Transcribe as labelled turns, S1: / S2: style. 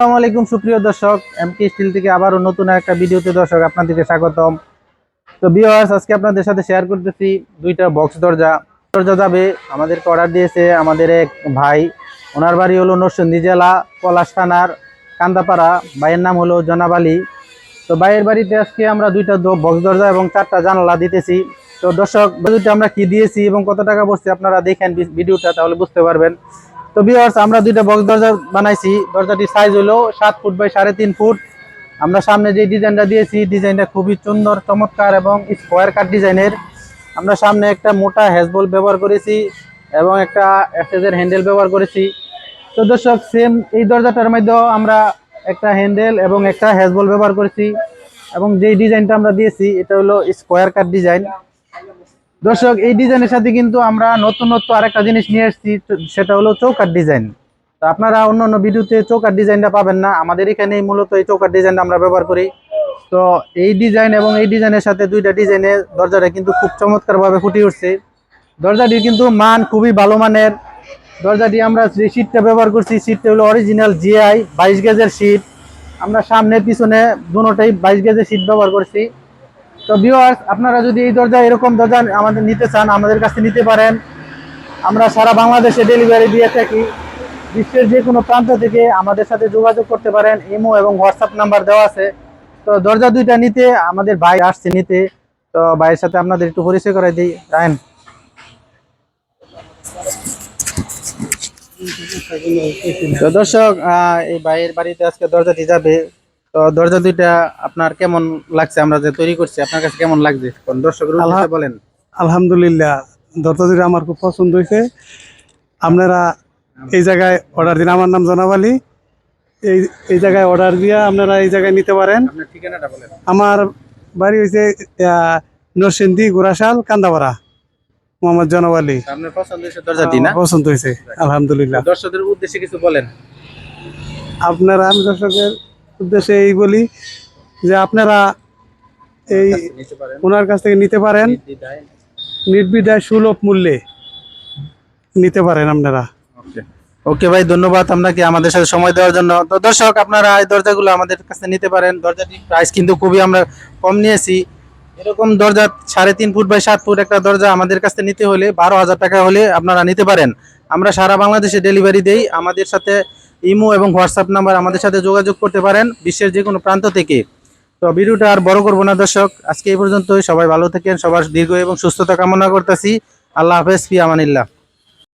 S1: আসসালামু আলাইকুম, সুপ্রিয় দর্শক। এমকে স্টিল থেকে আবারও নতুন একটা ভিডিওতে দর্শক আপনাদেরকে স্বাগতম। তো ভিউয়ার্স আজকে আপনাদের সাথে শেয়ার করতেছি দুইটা বক্স দরজা। দরজা যাবে আমাদেরকে অর্ডার দিয়েছে আমাদের এক ভাই। ওনার বাড়ি হলো নরসিংদী জেলা, পলাশ থানার কান্দাপাড়া। ভাইয়ের নাম হলো জনাব আলী। তো ভাইয়ের বাড়িতে আজকে আমরা দুইটা বক্স দরজা এবং চারটা জানালা দিতেছি। তো দর্শক আমরা কি দিয়েছি এবং কত টাকা পড়ছে আপনারা দেখেন ভিডিওটা, তাহলে বুঝতে পারবেন। তো ভিউয়ার্স আমরা দুইটা বক্স দরজা বানাইছি। দরজাটির সাইজ হলো সাত ফুট বাই সাড়ে তিন ফুট। আমরা সামনে যে ডিজাইনটা দিয়েছি ডিজাইনটা খুবই সুন্দর, চমৎকার এবং স্কোয়ার কাট ডিজাইনের আমরা সামনে একটা মোটা হ্যাজবল ব্যবহার করেছি এবং একটা অ্যাসেজের হ্যান্ডেল ব্যবহার করেছি। তো দর্শক সেম এই দরজাটার মধ্যেও আমরা একটা হ্যান্ডেল এবং একটা হ্যাজবল ব্যবহার করেছি। এবং যেই ডিজাইনটা আমরা দিয়েছি, এটা হলো স্কোয়ার কাট ডিজাইন দর্শক, এই ডিজাইনের সাথে কিন্তু আমরা নতুনত্ব আরেকটা জিনিস নিয়ে এসেছি সেটা হলো চৌকার ডিজাইন তো আপনারা অন্য অন্য ভিডিওতে চৌকার ডিজাইনটা পাবেন না, আমাদের এখানে মূলত এই চৌকার ডিজাইনটা আমরা ব্যবহার করি। তো এই ডিজাইন এবং এই ডিজাইনের সাথে দুইটা ডিজাইনের দরজাটা কিন্তু খুব চমৎকারভাবে ফুটে উঠছে। দরজাটির কিন্তু মান খুবই ভালো মানের। দরজাটি আমরা যে সিটটা ব্যবহার করছি সিটটা হলো অরিজিনাল জিআই বাইশ গেজের সিট আমরা সামনে, পিছনে দুটোটাই বাইশ গেজের সিট ব্যবহার করছি। তো ভিউয়ার্স আপনারা যদি এই দরজা এরকম দরজা আমাদের নিতে চান, আমাদের কাছে নিতে পারেন। আমরা সারা বাংলাদেশে ডেলিভারি দিয়ে থাকি। বিশ্বের যে কোনো প্রান্ত থেকে আমাদের সাথে যোগাযোগ করতে পারেন। ইমো এবং হোয়াটসঅ্যাপ নাম্বার দেওয়া আছে। তো দরজা দুইটা নিতে, আমাদের ভাই আসছে নিতে। তো ভাইয়ের সাথে আপনাদের একটু পরিচয় করে দিই। রায়ন। তো দর্শক এই ভাইয়ের বাড়িতে আজকে দরজাটি যাবে। তো দরজা দুইটা আপনার কেমন লাগছে? আমরা যে তৈরি করছি আপনার কাছে কেমন লাগছে? দর্শকের বলেন।
S2: আলহামদুলিল্লাহ দরজা দুটো আমার খুব পছন্দ হয়েছে। আপনারা এই জায়গায় অর্ডার দিন। আমার নাম জনাব আলী। এই এই জায়গায় অর্ডার দিয়ে আপনারা এই জায়গায় নিতে পারেন।
S1: ঠিকানাটা বলেন।
S2: আমার বাড়ি হয়েছে নরসিংদী গোরাশাল কান্দাপাড়া। মোহাম্মদ জনাব আলী।
S1: আপনার পছন্দ হয়েছে
S2: পছন্দ হয়েছে। আলহামদুলিল্লাহ।
S1: দর্শকদের উদ্দেশ্যে কিছু বলেন।
S2: আপনারা আমি দর্শকের উদ্দেশ্যে এই বলি যে আপনারা এই ওনার কাছ থেকে নিতে পারেন। নির্বিধায় সুলভ মূল্যে নিতে পারেন আপনারা।
S1: ওকে ওকে ভাই, ধন্যবাদ আপনাকে আমাদের সাথে সময় দেওয়ার জন্য। তো দর্শক, আপনারা এই দরজাগুলো আমাদের কাছে নিতে পারেন। দরজাটির প্রাইস কিন্তু খুবই আমরা কম নিয়েছি। এরকম দরজা সাড়ে তিন ফুট বাই সাত ফুট একটা দরজা আমাদের কাছে নিতে হলে বারো হাজার টাকা হলে আপনারা নিতে পারেন। আমরা সারা বাংলাদেশে ডেলিভারি দেই। আমাদের সাথে ইমো এবং হোয়াটসঅ্যাপ নাম্বার আমাদের সাথে যোগাযোগ করতে পারেন বিশ্বের যে কোনো প্রান্ত থেকে। তো ভিডিওটা আর বড় করব না, দর্শক। আজকে এই পর্যন্তই। সবাই ভালো থাকেন, সবার দীর্ঘ এবং সুস্থতা কামনা করতেছি। আল্লাহ হাফেজ, ফি আমানিল্লাহ।